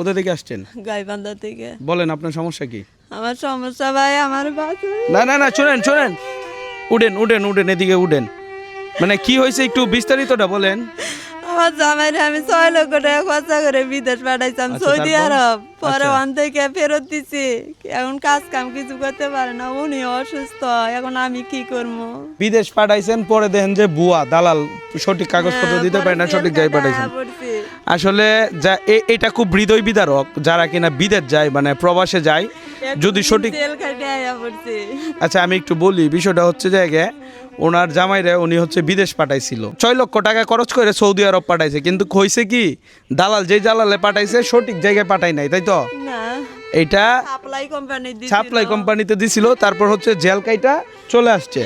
কোথা থেকে আসছেন? গাইবান্ধা থেকে। বলেন আপনার সমস্যা কি? আমার সমস্যা ভাই আমার বাস। না না না শোনেন শোনেন। উডেন উডেন উডেন এদিকে উডেন মানে কি হয়েছে একটু বিস্তারিতটা বলেন। আমার জামাইরে আমি ছয় লক্ষ টাকা খরচা করে বিদেশ পাঠাইছিলাম আচ্ছা, সৌদি আরব। পরে আচ্ছা। ওখান থেকে ফেরত দিছি। এখন কাজ কাম কিছু করতে পারে না উনি অসুস্থ এখন আমি কি করব? বিদেশ পাঠাইছেন পরে দেখেন যে বুয়া দালাল সঠিক কাগজপত্র হ্যাঁ, দিতে পারে না সঠিক খাটায় পাঠাইছেন। আসলে যা এটা খুব হৃদয় বিদারক যারা কিনা বিদেশ যায় মানে প্রবাসে যায় যদি সঠিক আচ্ছা আমি একটু বলি বিষয়টা হচ্ছে যে আগে ওনার জামাইরে উনি হচ্ছে বিদেশ পাঠাইছিল। ছয় লক্ষ টাকা খরচ করে সৌদি আরব পাঠাইছে কিন্তু হয়েছে কি দালাল যে দালালে পাঠাইছে সঠিক জায়গায় পাঠাই নাই তাই তো? এটা সাপ্লাই কোম্পানিতে দিছিল। তারপর হচ্ছে জেল কাইটা চলে আসছে।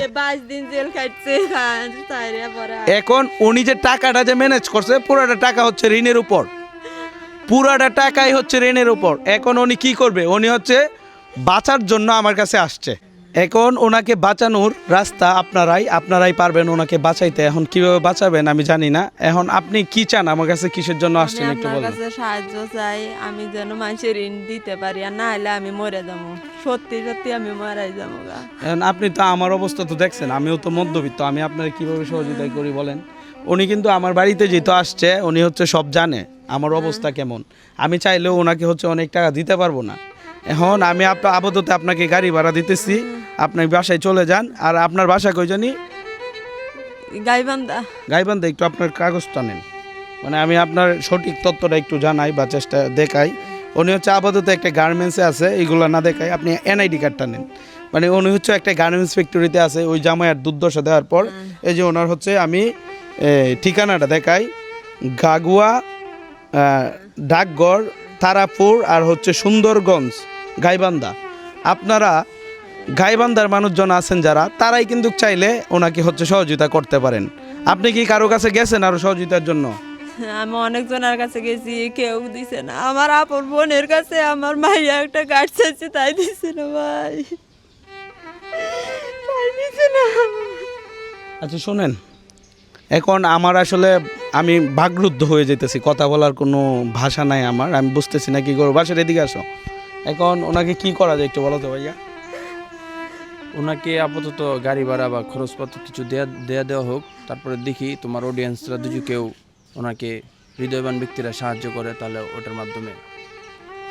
এখন উনি যে টাকাটা যে ম্যানেজ করছে পুরাটা টাকা হচ্ছে ঋণের উপর। পুরাটা টাকাই হচ্ছে ঋণের উপর। এখন উনি কি করবে? উনি হচ্ছে বাঁচার জন্য আমার কাছে আসছে। এখন ওনাকে বাঁচানোর রাস্তা আপনারাই আপনারাই পারবেন ওনাকে বাঁচাইতে। এখন কীভাবে বাঁচাবেন আমি জানি না। এখন আপনি কি চান? আমার কাছে কিসের জন্য আসছেন একটু বলেন। কাছে সাহায্য চাই আমি যেন মানুষের ঋণ দিতে পারি আর না হলে আমি মরে যাব। সত্যি সত্যি আমি মারাই যাব এখন আপনি তো আমার অবস্থা তো দেখছেন আমিও তো মধ্যবিত্ত আমি আপনার কীভাবে সহযোগিতা করি বলেন? উনি কিন্তু আমার বাড়িতে যেহেতু আসছে উনি হচ্ছে সব জানে আমার অবস্থা কেমন। আমি চাইলেও ওনাকে হচ্ছে অনেক টাকা দিতে পারব না। এখন আমি আপ- আপাতত আপনাকে গাড়ি ভাড়া দিতেছি। আপনি বাসায় চলে যান আর আপনার বাসা কই জানি? গাইবান্ধা। গাইবান্ধা একটু আপনার কাগজটা নেন। মানে আমি আপনার সঠিক তথ্যটা একটু জানাই বা চেষ্টা দেখাই। উনি হচ্ছে আপাতত একটা গার্মেন্টসে আছে এইগুলো না দেখাই আপনি এনআইডি কার্ডটা নেন। মানে উনি হচ্ছে একটা গার্মেন্টস ফ্যাক্টরিতে আছে ওই জামাইয়ার দুর্দশা দেওয়ার পর। এই যে ওনার হচ্ছে আমি ঠিকানাটা দেখাই। গাগুয়া ডাকগড় তারাপুর আর হচ্ছে সুন্দরগঞ্জ গাইবান্ধা। আপনারা গাইবান্ধার মানুষজন আছেন যারা তারাই কিন্তু চাইলে ওনাকে হচ্ছে সহযোগিতা করতে পারেন। আপনি কি কারও কাছে গেছেন আরও সহযোগিতার জন্য? আমি অনেকজনের কাছে গেছি কেউ দিছে না। আমার আপন বোনের কাছে আমার মাইয়া একটা গাছ চাইছে তাই দিছে না ভাই। তাই দিছে না। আচ্ছা শোনেন। এখন আমার আসলে আমি বাগরুদ্ধ হয়ে যেতেছি কথা বলার কোনো ভাষা নাই আমার আমি বুঝতেছি না কি করব। বাসার এদিকে আসো। এখন ওনাকে কি করা যায় একটু বলো তো ভাইয়া। ওনাকে আপাতত গাড়ি ভাড়া বা খরচপত্র কিছু দেয়া দেয়া দেওয়া হোক, তারপরে দেখি তোমার অডিয়েন্সরা দুজু কেউ ওনাকে হৃদয়বান ব্যক্তিরা সাহায্য করে, তাহলে ওটার মাধ্যমে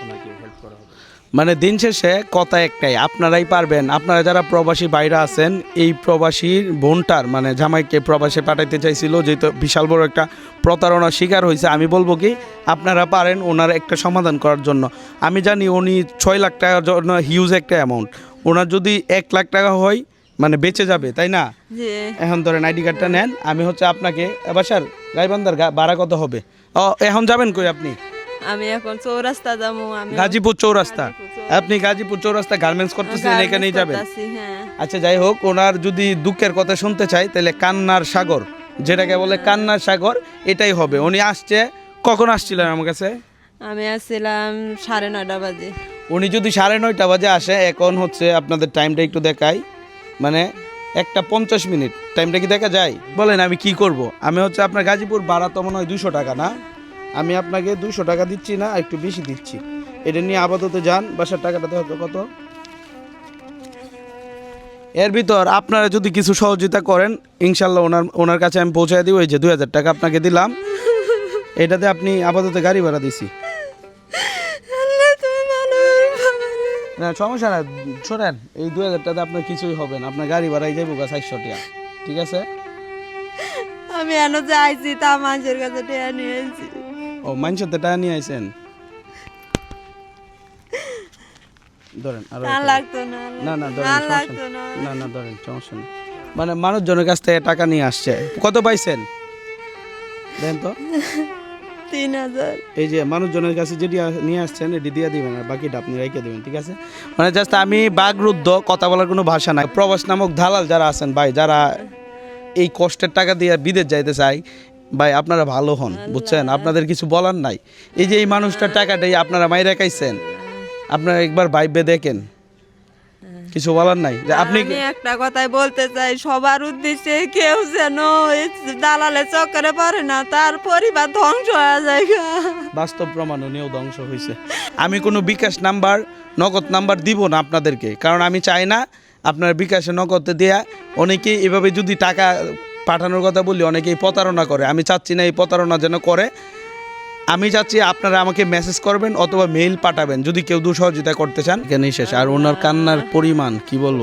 ওনাকে হেল্প করা হবে। মানে দিন শেষে কথা একটাই, আপনারাই পারবেন। আপনারা যারা প্রবাসী বাইরে আছেন, এই প্রবাসীর বোনটার মানে জামাইকে প্রবাসে পাঠাইতে চাইছিল, যেহেতু বিশাল বড় একটা প্রতারণার শিকার হয়েছে, আমি বলব কি, আপনারা পারেন ওনার একটা সমাধান করার জন্য। আমি জানি উনি ছয় লাখ টাকার জন্য হিউজ একটা অ্যামাউন্ট ওনার যদি এক লাখ টাকা হয় মানে বেঁচে যাবে তাই না? এখন ধরেন আইডি কার্ডটা নেন আমি হচ্ছে আপনাকে এবার স্যার গাইবান্ধার ভাড়া কত হবে? ও এখন যাবেন কই আপনি? আমি এখন চৌরাস্তা যাব আমি গাজীপুর চৌরাস্তা। আপনি গাজীপুর চৌরাস্তা গার্মেন্টস করতেছেন এখানেই যাবেন? হ্যাঁ। আচ্ছা যাই হোক ওনার যদি দুঃখের কথা শুনতে চাই তাহলে কান্নার সাগর যেটাকে বলে কান্নার সাগর এটাই হবে। উনি আসছে কখন আসছিলেন আমার কাছে? আমি আসছিলাম সাড়ে নয়টা বাজে। উনি যদি সাড়ে নয়টা বাজে আসে, এখন হচ্ছে আপনাদের টাইমটা একটু দেখাই। মানে একটা পঞ্চাশ মিনিট। টাইমটা কি দেখা যায়? বলেন, আমি কি করব? আমি হচ্ছে আপনার গাজীপুর ভাড়া তো মনে হয় দুশো টাকা না? আমি আপনাকে দুশো টাকা দিচ্ছি না একটু বেশি দিচ্ছি। এটা নিয়ে আপাতত যান, বাসার টাকাটা তো কত। এর ভিতর আপনারা যদি কিছু সহযোগিতা করেন, ইনশাল্লাহ ওনার ওনার কাছে আমি পৌঁছায় দিব। এই যে দুই হাজার টাকা আপনাকে দিলাম। এটাতে আপনি আপাতত গাড়ি ভাড়া দিছি। না সমস্যা না শোনেন এই দু হাজার টাকা আপনার কিছুই হবে না। আপনার গাড়ি ভাড়াই যাব গা চারশো টাকা। ঠিক আছে? আমি এনে যাইছি তা মানুষের কাছে টেয়া নিয়েছি ও মানুষের তো টাকা নিয়ে আইসেন ধরেন আরও না লাগতো না না না ধরেন লাগতো না। না না ধরেন সমস্যা মানে মানুষজনের কাছ থেকে টাকা নিয়ে আসছে। কত পাইছেন? দেন তো। তিন হাজার। এই যে মানুষজনের কাছে যেটি নিয়ে আসছেন এটি দিয়ে দিবেন আর বাকিটা আপনি রেখে দেবেন ঠিক আছে? মানে জাস্ট আমি বাগরুদ্ধ কথা বলার কোনো ভাষা নাই। প্রবাস নামক দালাল যারা আছেন ভাই যারা এই কষ্টের টাকা দিয়ে বিদেশ যাইতে চাই ভাই আপনারা ভালো হন বুঝছেন? আপনাদের কিছু বলার নাই। এই যে এই মানুষটার টাকাটাই আপনারা মাই রেখাইছেন আপনারা একবার ভাইবে দেখেন। কিছু বলার নাই? যে আপনি আমি একটা কথাই বলতে চাই সবার উদ্দেশ্যে কেউ যেন এই দালালে চক্করে পারে না তার পরিবার ধ্বংস হয়ে যায়। বাস্তব প্রমাণ উনিও ধ্বংস হয়েছে আমি কোনো বিকাশ নাম্বার নগদ নাম্বার দিব না আপনাদেরকে কারণ আমি চাই না আপনার বিকাশে নগদ দেয়া। অনেকেই এভাবে যদি টাকা পাঠানোর কথা বলি অনেকেই প্রতারণা করে। আমি চাচ্ছি না এই প্রতারণা যেন করে। আমি চাচ্ছি আপনারা আমাকে মেসেজ করবেন অথবা মেইল পাঠাবেন, যদি কেউ দুঃসহযোগিতা করতে চান। এখানেই শেষ। আর ওনার কান্নার পরিমাণ, কি বলব?